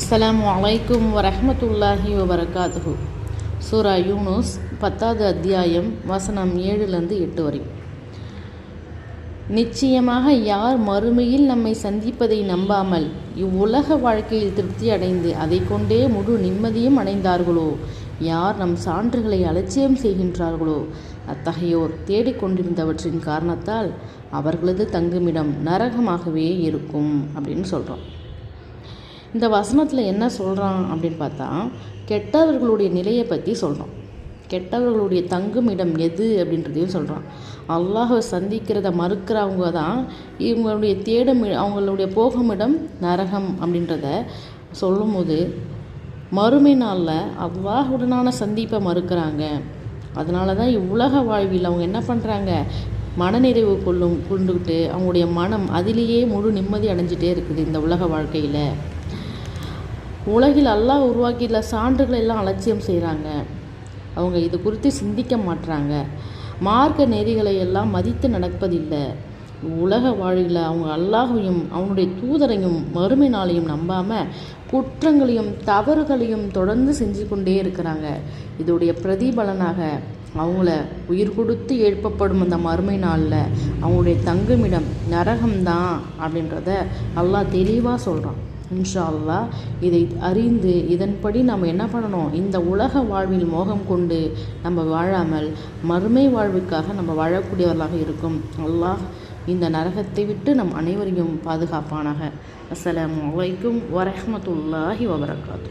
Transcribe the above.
அஸ்லாம் அலைக்கும் வரமத்துல்லாஹி வபரகாத்துஹு. சூரா யூனுஸ் பத்தாவது அத்தியாயம் வசனம் ஏழுலேருந்து எட்டு வரை. நிச்சயமாக யார் மறுமையில் நம்மை சந்திப்பதை நம்பாமல் இவ்வுலக வாழ்க்கையில் திருப்தி அடைந்து அதை கொண்டே முழு நிம்மதியும் அடைந்தார்களோ? யார் நம் சான்றுகளை அலட்சியம் செய்கின்றார்களோ? அத்தகையோர் தேடிக்கொண்டிருந்தவற்றின் காரணத்தால் அவர்களது தங்குமிடம் நரகமாகவே இருக்கும் அப்படின்னு சொல்கிறோம் இந்த வசனத்தில் என்ன சொல்கிறான் அப்படின்னு பார்த்தா கெட்டவர்களுடைய நிலையை பற்றி சொல்கிறோம் கெட்டவர்களுடைய தங்கும் இடம் எது அப்படின்றதையும் சொல்கிறான் அல்லாஹை சந்திக்கிறத மறுக்கிறவங்க தான் இவங்களுடைய தேடும் அவங்களுடைய போகுமிடம் நரகம் அப்படின்றத சொல்லும்போது மறுமை நாளில் அல்லாஹுடனான சந்திப்பை மறுக்கிறாங்க. அதனால தான் இவ்வுலக வாழ்வில் அவங்க என்ன பண்ணுறாங்க மனநிறைவு கொள்ளும் கொண்டுக்கிட்டு அவங்களுடைய மனம் அதிலேயே முழு நிம்மதி அடைஞ்சிட்டே இருக்குது இந்த உலக வாழ்க்கையில். உலகில் அல்லாஹ் உருவாக்கியுள்ள சான்றுகளை எல்லாம் அலட்சியம் செய்கிறாங்க அவங்க இது குறித்து சிந்திக்க மாட்டுறாங்க மார்க்க நெறிகளை எல்லாம் மதித்து நடப்பதில்லை. உலக வாழ்வில் அவங்க அல்லாஹையும் அவனுடைய தூதரையும் மறுமை நாளையும் நம்பாமல் குற்றங்களையும் தவறுகளையும் தொடர்ந்து செஞ்சு கொண்டே இருக்கிறாங்க. இதோடைய பிரதிபலனாக அவங்கள உயிர் கொடுத்து எழுப்பப்படும் அந்த மறுமை நாளில் அவங்களுடைய தங்குமிடம் நரகம்தான் அப்படின்றத அல்லாஹ் தெளிவாக சொல்கிறான் இன்ஷா அல்லா இதை அறிந்து இதன்படி நம்ம என்ன பண்ணணும்? இந்த உலக வாழ்வில் மோகம் கொண்டு நம்ம வாழாமல் மறுமை வாழ்வுக்காக நம்ம வாழக்கூடியவர்களாக இருக்கும். அல்லாஹ் இந்த நரகத்தை விட்டு நம் அனைவரையும் பாதுகாப்பானாக. அஸ்லாம் வலைக்கும் வரமத்துல்லாஹி வபரகாத்து